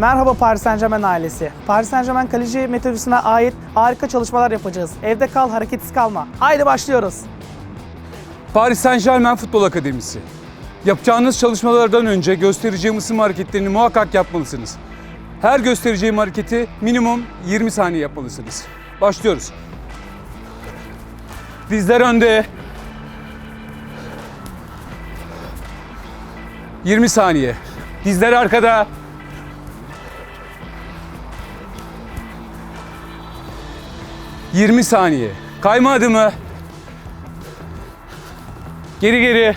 Merhaba Paris Saint Germain ailesi. Paris Saint Germain kaleci metodisine ait harika çalışmalar yapacağız. Evde kal, hareketsiz kalma. Haydi başlıyoruz. Paris Saint Germain Futbol Akademisi. Yapacağınız çalışmalardan önce göstereceğim ısınma hareketlerini muhakkak yapmalısınız. Her göstereceğim hareketi minimum 20 saniye yapmalısınız. Başlıyoruz. Dizler önde. 20 saniye. Dizler arkada. ...20 saniye. Kayma adımı. Geri geri.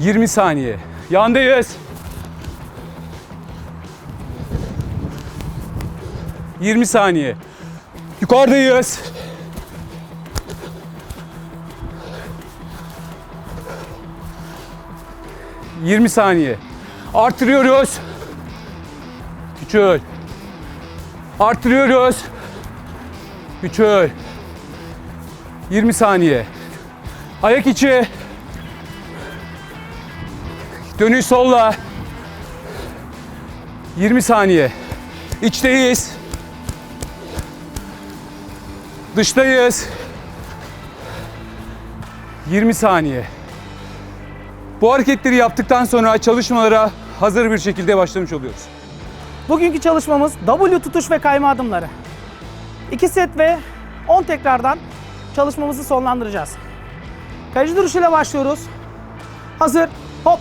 20 saniye. Yandayız. 20 saniye. Yukarıdayız. ...20 saniye. Artırıyoruz. Küçül. Artırıyoruz. Küçül. 20 saniye. Ayak içi. Dönüş solla. 20 saniye. İçteyiz. Dıştayız. 20 saniye. Bu hareketleri yaptıktan sonra çalışmalara hazır bir şekilde başlamış oluyoruz. Bugünkü çalışmamız W tutuş ve kayma adımları. 2 set ve 10 tekrardan çalışmamızı sonlandıracağız. Kaleci duruşuyla başlıyoruz. Hazır. Hop.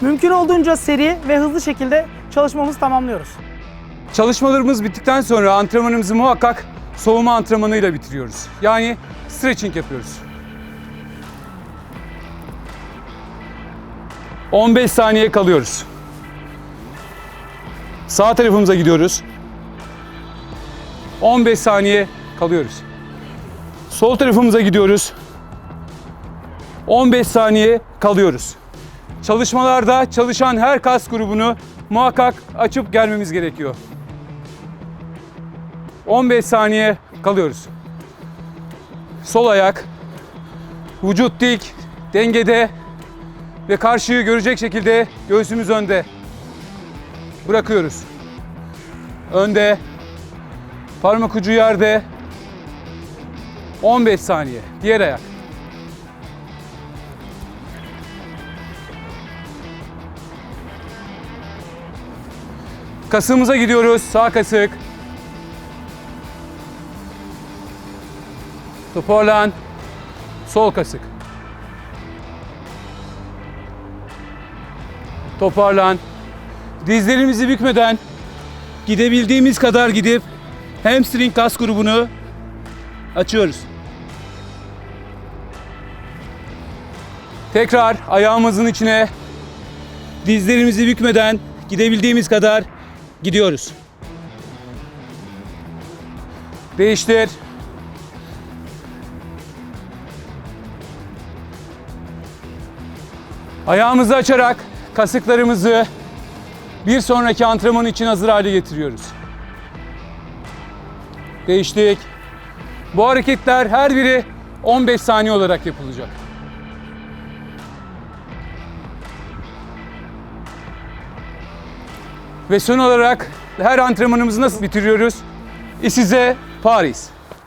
Mümkün olduğunca seri ve hızlı şekilde çalışmamızı tamamlıyoruz. Çalışmalarımız bittikten sonra antrenmanımızı muhakkak soğuma antrenmanıyla bitiriyoruz. Yani stretching yapıyoruz. 15 saniye kalıyoruz. Sağ tarafımıza gidiyoruz. 15 saniye kalıyoruz. Sol tarafımıza gidiyoruz. 15 saniye kalıyoruz. Çalışmalarda çalışan her kas grubunu muhakkak açıp gelmemiz gerekiyor. 15 saniye kalıyoruz. Sol ayak, vücut dik, dengede ve karşıyı görecek şekilde göğsümüz önde. Bırakıyoruz. Önde, parmak ucu yerde. 15 saniye. Diğer ayak. Kasığımıza gidiyoruz. Sağ kasık. Toparlan. Sol kasık. Toparlan. Dizlerimizi bükmeden gidebildiğimiz kadar gidip hamstring kas grubunu açıyoruz. Tekrar ayağımızın içine dizlerimizi bükmeden gidebildiğimiz kadar gidiyoruz. Değiştir. Ayağımızı açarak kasıklarımızı bir sonraki antrenman için hazır hale getiriyoruz. Değiştik. Bu hareketler her biri 15 saniye olarak yapılacak. Ve son olarak her antrenmanımızı nasıl bitiriyoruz? İsize Paris.